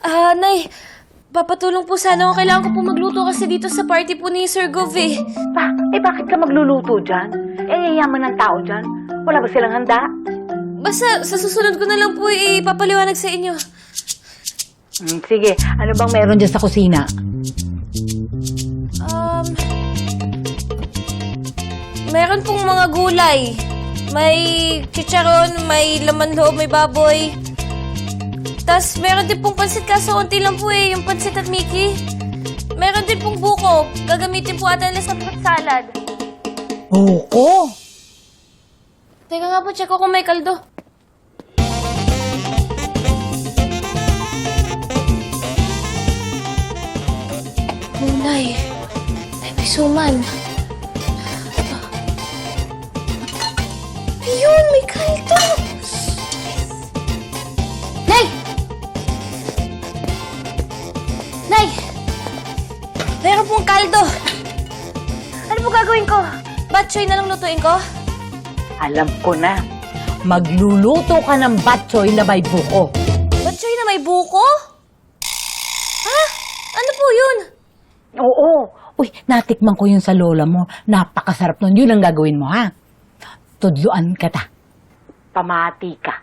Ah, Nay, papatulong po sana ako. Kailangan ko po magluto kasi dito sa party po ni Sir Gov eh. Ba, eh bakit ka magluluto dyan? Eh, yayaman ng tao dyan. Wala ba silang handa? Basta sa susunod ko na lang po ipapaliwanag sa inyo. Hmm, sige, ano bang meron dyan sa kusina? Um, meron pong mga gulay. May chicharon, may laman loob, may baboy. Tapos meron din pong pansit kaso unti lang po eh, yung pansit at Mickey. Meron din pong buko. Gagamitin po ata nila sa fruit salad. Buko? Teka nga po, check ko kung may kaldo. Gulay. Ay, may suman. Ayun, may kaldo! Kaldo! Ano po gagawin ko? Batchoy na lang lutuin ko? Alam ko na. Magluluto ka ng batchoy na may buko. Batchoy na may buko? Ha? Ano po yun? Oo. Uy, natikman ko yun sa lola mo. Napakasarap nun. Yun ang gagawin mo, ha? Tudluan ka ta. Pamati ka.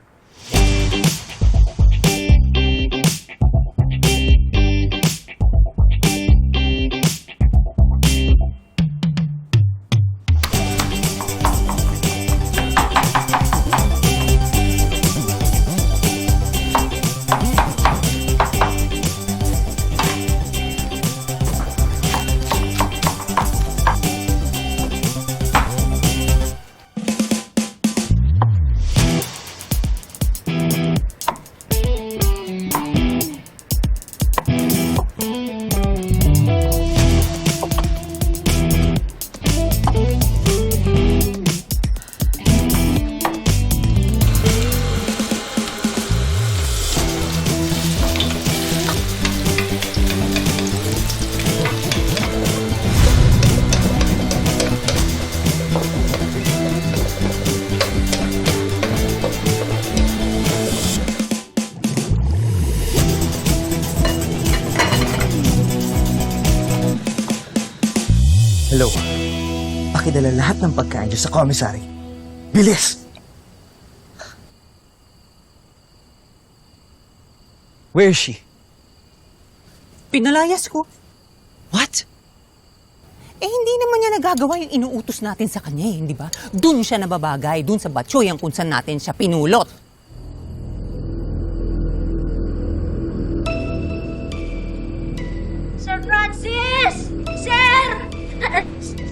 Hello. Pakidala lahat ng pagkain dyan sa commissary. Bilis! Where is she? Pinalayas ko. What? Eh, hindi naman niya nagagawa yung inuutos natin sa kanya, eh, di ba? Doon siya nababagay, doon sa batsoy ang kung saan natin siya pinulot. Sir Francis! Sir! Ah,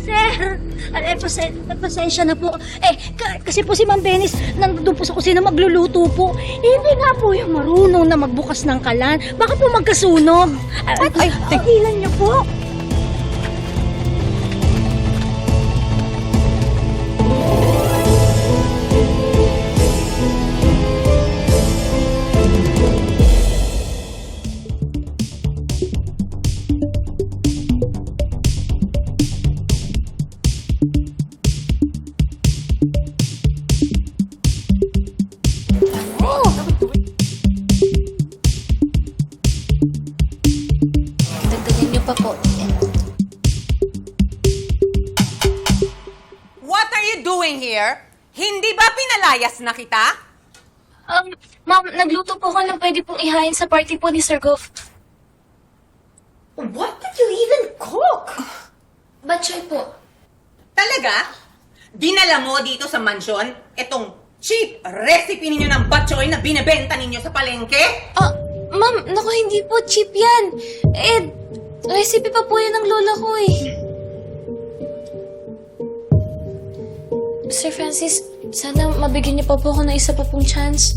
Sir! Ay, pasen pasensya na po. Eh, ka- kasi po si Ma'am Benis nandun po sa kusina magluluto po. Eh, hindi nga po yung marunong na magbukas ng kalan. Baka po magkasunog. Ay, ay, tigilan niyo po. Dagdagan niyo pa po. What are you doing here? Hindi ba pinalayas na kita? Um, ma'am, nagluto po ko ng pwede pong ihain sa party po ni Sir Gov. What did you even cook? Batchoy po. Talaga? Dinala mo dito sa mansyon itong cheap recipe ninyo ng batchoy na binebenta ninyo sa palengke? Ah, ma'am, naku, hindi po cheap yan. Eh, recipe pa po yan ng lola ko eh. Sir Francis, sana mabigyan niyo pa po ako ng isa pa pong chance.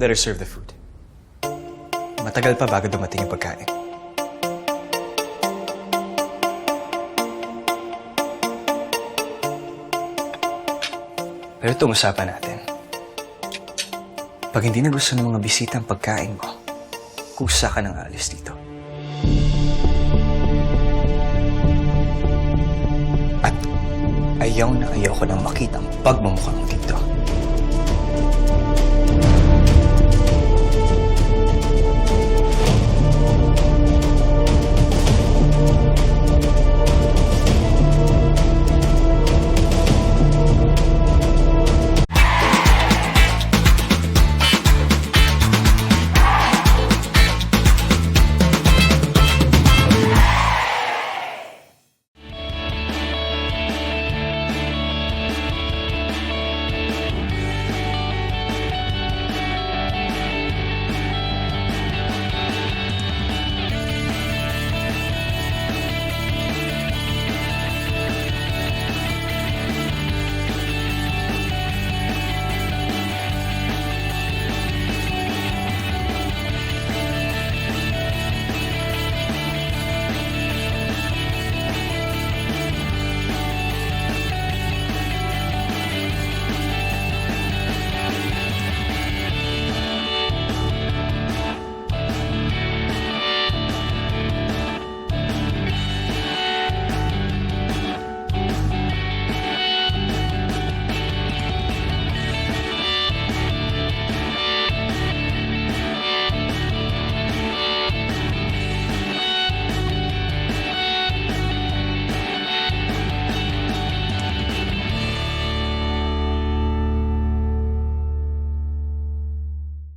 Let her serve the food. Matagal pa bago dumating yung pagkain. Pero itong usapan natin. Pag hindi na gusto ng mga bisita ang pagkain mo, kusa ka ng alis dito. At ayaw na ayaw ko nang makita ang pagmumukha mo dito.